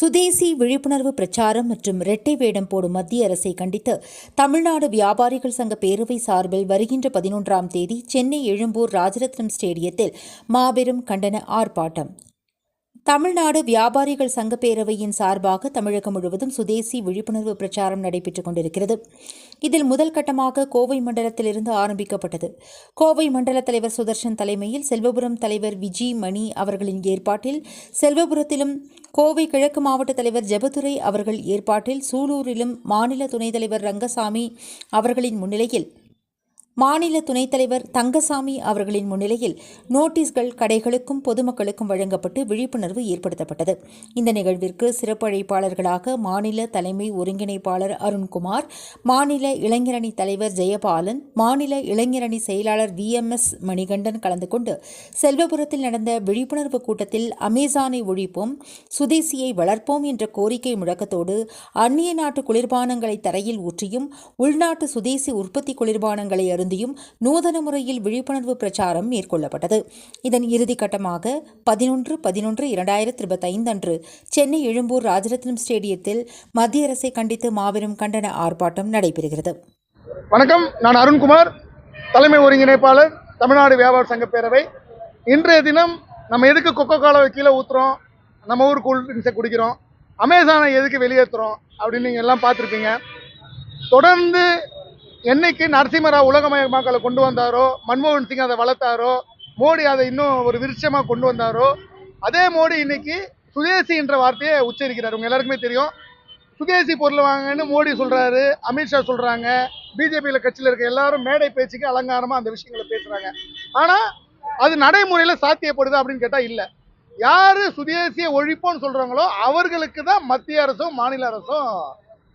சுதேசி விழிப்புணர்வு பிரச்சாரம் மற்றும் இரட்டை வேடம் போடும் மத்திய அரசை கண்டித்து தமிழ்நாடு வியாபாரிகள் சங்க பேரவை சார்பில் வருகின்ற பதினொன்றாம் தேதி சென்னை எழும்பூர் ராஜரத்னம் ஸ்டேடியத்தில் மாபெரும் கண்டன ஆர்ப்பாட்டம். தமிழ்நாடு வியாபாரிகள் சங்க பேரவையின் சார்பாக தமிழகம் முழுவதும் சுதேசி விழிப்புணர்வு பிரச்சாரம் நடைபெற்றுக் கொண்டிருக்கிறது. இதில் முதல் கட்டமாக கோவை மண்டலத்திலிருந்து ஆரம்பிக்கப்பட்டது. கோவை மண்டல தலைவர் சுதர்ஷன் தலைமையில் செல்வபுரம் தலைவர் விஜி மணி அவர்களின் ஏற்பாட்டில் செல்வபுரத்திலும் கோவை கிழக்கு மாவட்ட தலைவர் ஜெபதுரை அவர்கள் ஏற்பாட்டில் சூலூரிலும் மாநில துணைத் தலைவர் ரங்கசாமி அவர்களின் முன்னிலையில் மாநில துணைத் தலைவர் தங்கசாமி அவர்களின் முன்னிலையில் நோட்டீஸ்கள் கடைகளுக்கும் பொதுமக்களுக்கும் வழங்கப்பட்டு விழிப்புணர்வு ஏற்படுத்தப்பட்டது. இந்த நிகழ்விற்கு சிறப்பு அழைப்பாளர்களாக மாநில தலைமை ஒருங்கிணைப்பாளர் அருண்குமார் மாநில இளைஞரணி தலைவர் ஜெயபாலன் மாநில இளைஞரணி செயலாளர் வி எம் எஸ் மணிகண்டன் கலந்து கொண்டு செல்வபுரத்தில் நடந்த விழிப்புணர்வு கூட்டத்தில் அமேசானை ஒழிப்போம் சுதேசியை வளர்ப்போம் என்ற கோரிக்கை முழக்கத்தோடு அந்நிய நாட்டு குளிர்பானங்களை தரையில் ஊற்றியும் உள்நாட்டு சுதேசி உற்பத்தி குளிர்பானங்களை அருந்தியும் நூதன முறையில் விழிப்புணர்வு பிரச்சாரம் மேற்கொள்ளப்பட்டது. இதன் இறுதிக்கட்டமாக பதினொன்று பதினொன்று இரண்டாயிரத்தி இருபத்தைந்து அன்று சென்னை எழும்பூர் ராஜரத்னம் ஸ்டேடியத்தில் மத்திய அரசை கண்டித்து மாபெரும் கண்டன ஆர்ப்பாட்டம் நடைபெறுகிறது. வணக்கம். நான் அருண்குமார். தலைமை ஒருங்கிணைப்பாளர் தமிழ்நாடு வியாபார சங்க பேரவை. இன்றைய தினம் நம்ம எதுக்கு கொக்கோ காலாவை கீழே ஊற்றுறோம் நம்ம ஊர் கூல் ட்ரிங்க்ஸை குடிக்கிறோம். அமேசானை எதுக்கு வெளியேற்றுறோம் அப்படின்னு நீங்கள் எல்லாம் பார்த்துருப்பீங்க. தொடர்ந்து என்னைக்கு நரசிம்மராவ் உலகமயமாக்கலை கொண்டு வந்தாரோ மன்மோகன் சிங் அதை வளர்த்தாரோ மோடி அதை இன்னும் ஒரு விருட்சமாக கொண்டு வந்தாரோ அதே மோடி இன்னைக்கு சுதேசி என்ற வார்த்தையை உச்சரிக்கிறார். உங்க எல்லாருக்குமே தெரியும். சுதேசி பொருள் வாங்கன்னு மோடி சொல்றாரு அமித்ஷா சொல்றாங்க பிஜேபியில் கட்சியில் இருக்க எல்லாரும் மேடை பேச்சுக்கு அலங்காரமாக அந்த விஷயங்களை பேசுறாங்க. ஆனால் அது நடைமுறையில் சாத்தியப்படுது அப்படின்னு கேட்டால் இல்லை. யார் சுதேசிய ஒழிப்போன்னு சொல்கிறாங்களோ அவர்களுக்கு தான் மத்திய அரசும் மாநில அரசும்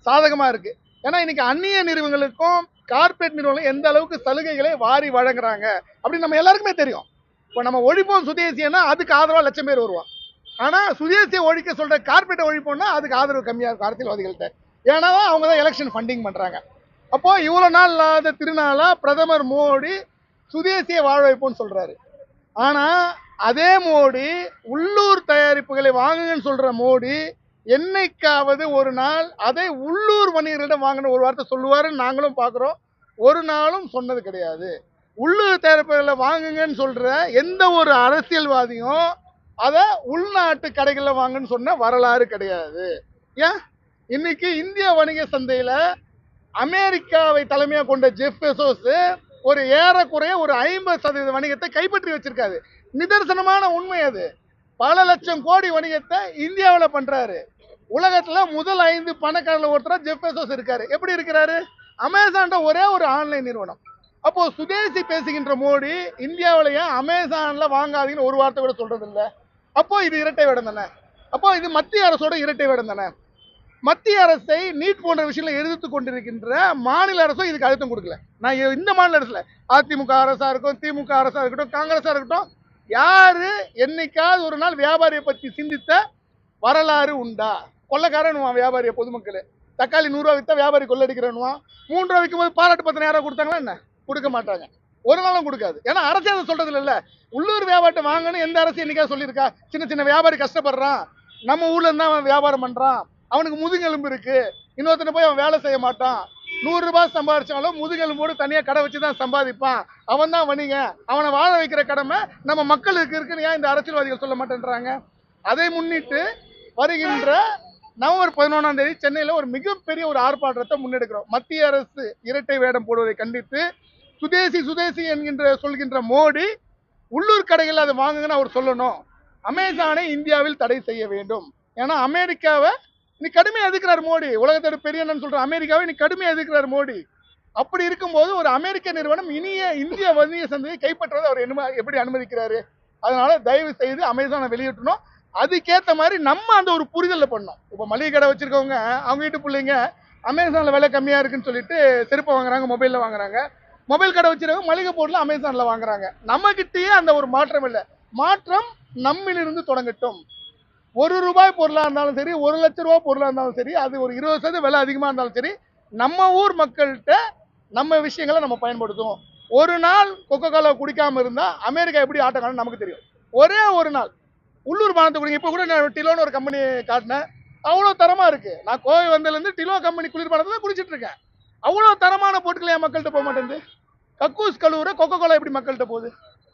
சாதகமாக இருக்குது ஏன்னா இன்னைக்கு அந்நிய நிறுவனங்களுக்கும் கார்பரேட் நிறுவனம் எந்த அளவுக்கு சலுகைகளை வாரி வழங்குறாங்க அப்படின்னு நம்ம எல்லாருக்குமே தெரியும். இப்போ நம்ம ஒழிப்போம் சுதேசியன்னா அதுக்கு ஆதரவாக லட்சம் பேர் வருவான் ஆனால் சுதேசிய ஒழிக்க சொல்கிற கார்பரேட்டை ஒழிப்போம்னா அதுக்கு ஆதரவு கம்மியாக இருக்கும் அரசியல்வாதிகள்கிட்ட ஏன்னா அவங்க தான் எலெக்ஷன் ஃபண்டிங் பண்ணுறாங்க அப்போது இவ்வளோ நாள் இல்லாத திருநாளாக பிரதமர் மோடி சுதேசிய வாழ வைப்போம்னு சொல்கிறாரு ஆனால் அதே மோடி உள்ளூர் தயாரிப்புகளை வாங்குங்கன்னு சொல்கிற மோடி என்னைக்காவது ஒரு நாள் அதை உள்ளூர் வணிகர்களிடம் வாங்கின ஒரு வார்த்தை சொல்லுவாருன்னு நாங்களும் பார்க்குறோம். ஒரு நாளும் சொன்னது கிடையாது. உள்ளூர் தயாரிப்புகளில் வாங்குங்கன்னு சொல்கிற எந்த ஒரு அரசியல்வாதியும் அதை உள்நாட்டு கடைகளில் வாங்குன்னு சொன்ன வரலாறு கிடையாது. ஏன்? இன்னைக்கு இந்திய வணிக சந்தையில் அமெரிக்காவை தலைமையாக கொண்ட ஜெஃப் பெசோஸ் ஒரு ஏறக்குறைய ஒரு ஐம்பது சதவீத வணிகத்தை கைப்பற்றி வச்சிருக்காரு. நிதர்சனமான உண்மை அது. பல லட்சம் கோடி வணிகத்தை இந்தியாவில் பண்ணுறாரு உலகத்துல முதல் ஐந்து பணக்காரர்கள் ஒருத்தரா ஜெஃப் பெசோஸ் இருக்காரு. எப்படி இருக்கிறாரு? அமேசான்ட ஒரே ஒரு ஆன்லைன் நிறுவனம். அப்போ சுதேசி பேசுகின்ற மோடி இந்தியாவில் ஏன் அமேசான்ல வாங்காதீங்கன்னு ஒரு வார்த்தை கூட சொல்றது இல்லை அப்போ இது இரட்டை வேடம் தானே? அப்போ இது மத்திய அரசோட இரட்டை வேடம் தானே? மத்திய அரசை நீட் போன்ற விஷயங்களை எதிர்த்து கொண்டிருக்கின்ற மாநில அரசும் இதுக்கு அழுத்தம் கொடுக்கல. நான் இந்த மாநில அரசுல அதிமுக அரசா இருக்கட்டும் திமுக அரசா இருக்கட்டும் காங்கிரஸா இருக்கட்டும் யாரு என்னைக்காவது ஒரு நாள் வியாபாரியை பத்தி சிந்தித்த வரலாறு உண்டா? கொள்ளக்காரனுவான் வியாபாரிய பொதுமக்கள். தக்காளி நூறுரூவா வித்தா வியாபாரி கொள்ளடிக்கிறனுவான் மூன்று ரூபா விற்கும் போது பாராட்டு பத்திரம் யாராவது கொடுத்தாங்களா என்ன? கொடுக்க மாட்டாங்க. ஒரு நாளும் கொடுக்காது. ஏன்னா அரசே அதை சொல்றது இல்ல. உள்ளூர் வியாபாரத்தை வாங்கன்னு எந்த அரசு என்னைக்கா சொல்லியிருக்கா? சின்ன சின்ன வியாபாரி கஷ்டப்படுறான். நம்ம ஊர்ல இருந்தா அவன் வியாபாரம் பண்றான். அவனுக்கு முதுகெலும்பு இருக்கு. இன்னொருத்தனை போய் அவன் வேலை செய்ய மாட்டான். நூறு ரூபாய் சம்பாதிச்சாலும் முதுகெலும்போடு தனியாக கடை வச்சு தான் சம்பாதிப்பான். அவன் தான் வணிக அவனை வாழ வைக்கிற கடமை நம்ம மக்களுக்கு இருக்குன்னு ஏன் இந்த அரசியல்வாதிகள் சொல்ல மாட்டேன்றாங்க? அதை முன்னிட்டு வருகின்ற நவம்பர் பதினொன்றாம் தேதி சென்னையில் ஒரு மிகப்பெரிய ஒரு ஆர்ப்பாட்டத்தை முன்னெடுக்கிறோம். மத்திய அரசு இரட்டை வேடம் போடுவதை கண்டித்து சுதேசி சுதேசி என்கின்ற சொல்கின்ற மோடி உள்ளூர் கடைகளில் அதை வாங்குங்கன்னு அவர் சொல்லணும். அமேசானை இந்தியாவில் தடை செய்ய வேண்டும். ஏன்னா அமெரிக்காவை நீ கடுமையாக எதிர்க்கிறார் மோடி. உலகத்தோட பெரிய அண்ணன் சொல்ற அமெரிக்காவை நீ கடுமையாக எதிர்க்கிறார் மோடி. அப்படி இருக்கும்போது ஒரு அமெரிக்க நிறுவனம் இனிய இந்திய வணிக சந்தையை கைப்பற்றுவதை அவர் என்ன எப்படி அனுமதிக்கிறாரு? அதனால தயவு செய்து அமேசானை வெளியிட்டணும் அதுக்கேற்ற மாதிரி நம்ம அந்த ஒரு புரிதலில் பண்ணோம். இப்போ மளிகை கடை வச்சுருக்கவங்க அவங்க வீட்டு பிள்ளைங்க அமேசானில் விலை கம்மியாக இருக்குன்னு சொல்லிட்டு செருப்பை வாங்குறாங்க மொபைலில் வாங்குறாங்க. மொபைல் கடை வச்சுருக்கவங்க மளிகை பொருள் அமேசானில் வாங்குறாங்க. நம்மக்கிட்டேயே அந்த ஒரு மாற்றம் இல்லை. மாற்றம் நம்மிலிருந்து தொடங்கட்டும். ஒரு ரூபாய் பொருளாக இருந்தாலும் சரி ஒரு லட்ச ரூபா பொருளாக இருந்தாலும் சரி அது ஒரு இருபது சதவீதம் விலை அதிகமாக இருந்தாலும் சரி நம்ம ஊர் மக்கள்கிட்ட நம்ம விஷயங்களை நம்ம பயன்படுத்துவோம். ஒரு நாள் கொக்கோ கோலா குடிக்காம இருந்தால் அமெரிக்கா எப்படி ஆட்டம் நமக்கு தெரியும். ஒரே ஒரு நாள் உள்ளூர் பானத்தை கொடுங்க. இப்போ கூட நான் டிலோன்னு ஒரு கம்பெனி காட்டினேன். அவ்வளோ தரமாக இருக்குது நான் கோவை வந்ததுலேருந்து டிலோ கம்பெனி குளிர்பானத்தில் குடிச்சிட்டு இருக்கேன். அவ்வளோ தரமான பொருட்கள் என் மக்கள்கிட்ட போக மாட்டேங்குது? கக்கூஸ் கழுவுற கொக்கோ கோலா எப்படி மக்கள்கிட்ட போகுது?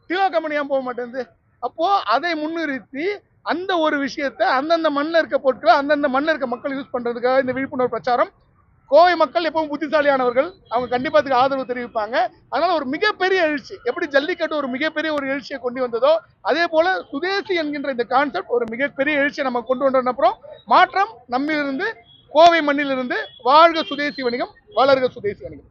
டிலோ கம்பெனி ஏன் போக மாட்டேங்குது? அப்போது அதை முன்னிறுத்தி அந்த ஒரு விஷயத்தை அந்தந்த மண்ணில் இருக்க பொருட்களை அந்தந்த மண்ணில் இருக்க மக்கள் யூஸ் பண்ணுறதுக்காக இந்த விழிப்புணர்வு பிரச்சாரம் கோவை மக்கள் எப்பவும் புத்திசாலியானவர்கள். அவங்க கண்டிப்பா அதுக்கு ஆதரவு தெரிவிப்பாங்க. அதனால ஒரு மிகப்பெரிய எழுச்சி. எப்படி ஜல்லிக்கட்டு ஒரு மிகப்பெரிய ஒரு எழுச்சியை கொண்டு வந்ததோ அதே போல சுதேசி என்கின்ற இந்த கான்செப்ட் ஒரு மிகப்பெரிய எழுச்சியை நம்ம கொண்டு வந்த அப்புறம்? மாற்றம் நம்மிலிருந்து கோவை மண்ணிலிருந்து வாழ்க சுதேசி வணிகம் வளர்க சுதேசி வணிகம்.